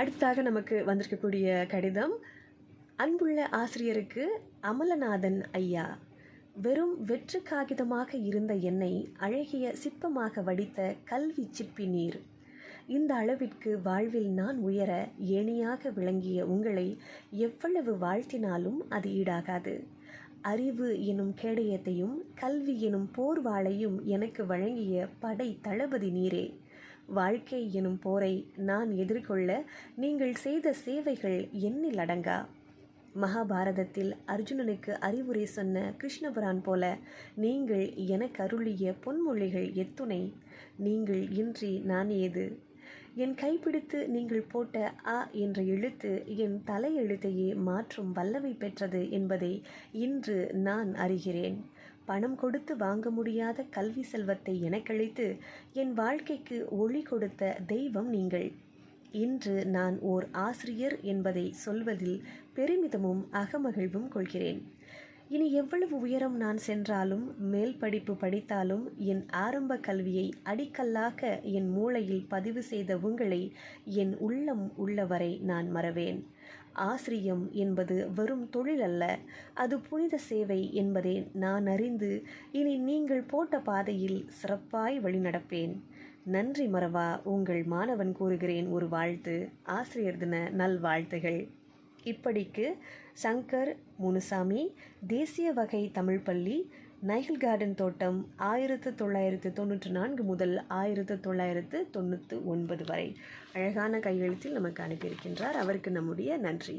அடுத்ததாக நமக்கு வந்திருக்கக்கூடிய கடிதம் அன்புள்ள ஆசிரியருக்கு அமலநாதன் ஐயா. வெறும் வெற்று காகிதமாக இருந்த என்னை அழகிய சிற்பமாக வடித்த கல்வி சிற்பி நீர். இந்த அளவிற்கு வாழ்வில் நான் உயர ஏணியாக விளங்கிய உங்களை எவ்வளவு வாழ்த்தினாலும் அது ஈடாகாது. அறிவு எனும் கேடயத்தையும் கல்வி எனும் போர்வாளையும் எனக்கு வழங்கிய படை தளபதி நீரே. வாழ்க்கை எனும் போரை நான் எதிர்கொள்ள நீங்கள் செய்த சேவைகள் எண்ணில் அடங்கா? மகாபாரதத்தில் அர்ஜுனனுக்கு அறிவுரை சொன்ன கிருஷ்ணபுரான் போல நீங்கள் எனக்கு அருளிய பொன்மொழிகள் எத்துணை? நீங்கள் இன்றி நான் ஏது? என் கைப்பிடித்து நீங்கள் போட்ட அ என்ற எழுத்து என் தலையெழுத்தையே மாற்றும் வல்லமை பெற்றது என்பதை இன்று நான் அறிகிறேன். பணம் கொடுத்து வாங்க முடியாத கல்வி செல்வத்தை எனக்களித்து என் வாழ்க்கைக்கு ஒளி கொடுத்த தெய்வம் நீங்கள். இன்று நான் ஓர் ஆசிரியர் என்பதை சொல்வதில் பெருமிதமும் அகமகிழ்வும் கொள்கிறேன். இனி எவ்வளவு உயரம் நான் சென்றாலும் மேல் படிப்பு படித்தாலும் என் ஆரம்ப கல்வியை அடிக்கல்லாக என் மூளையில் பதிவு செய்த உங்களை என் உள்ளம் உள்ளவரை நான் மறவேன். ஆசிரியம் என்பது வெறும் தொழில் அல்ல அது புனித சேவை என்பதை நான் அறிந்து இனி நீங்கள் போட்ட பாதையில் சிறப்பாய் வழிநடப்பேன். நன்றி மறவா உங்கள் மாணவன் கூறுகிறேன் ஒரு வாழ்த்து. ஆசிரியர் தின நல்வாழ்த்துகள். இப்படிக்கு சங்கர் முனுசாமி தேசிய வகை தமிழ் பள்ளி நைகில் கார்டன் தோட்டம் ஆயிரத்து தொள்ளாயிரத்து தொண்ணூற்று நான்கு முதல் ஆயிரத்து தொள்ளாயிரத்து தொண்ணூற்று ஒன்பது வரை. அழகான கையெழுத்தில் நமக்கு அனுப்பியிருக்கின்றார். அவருக்கு நம்முடைய நன்றி.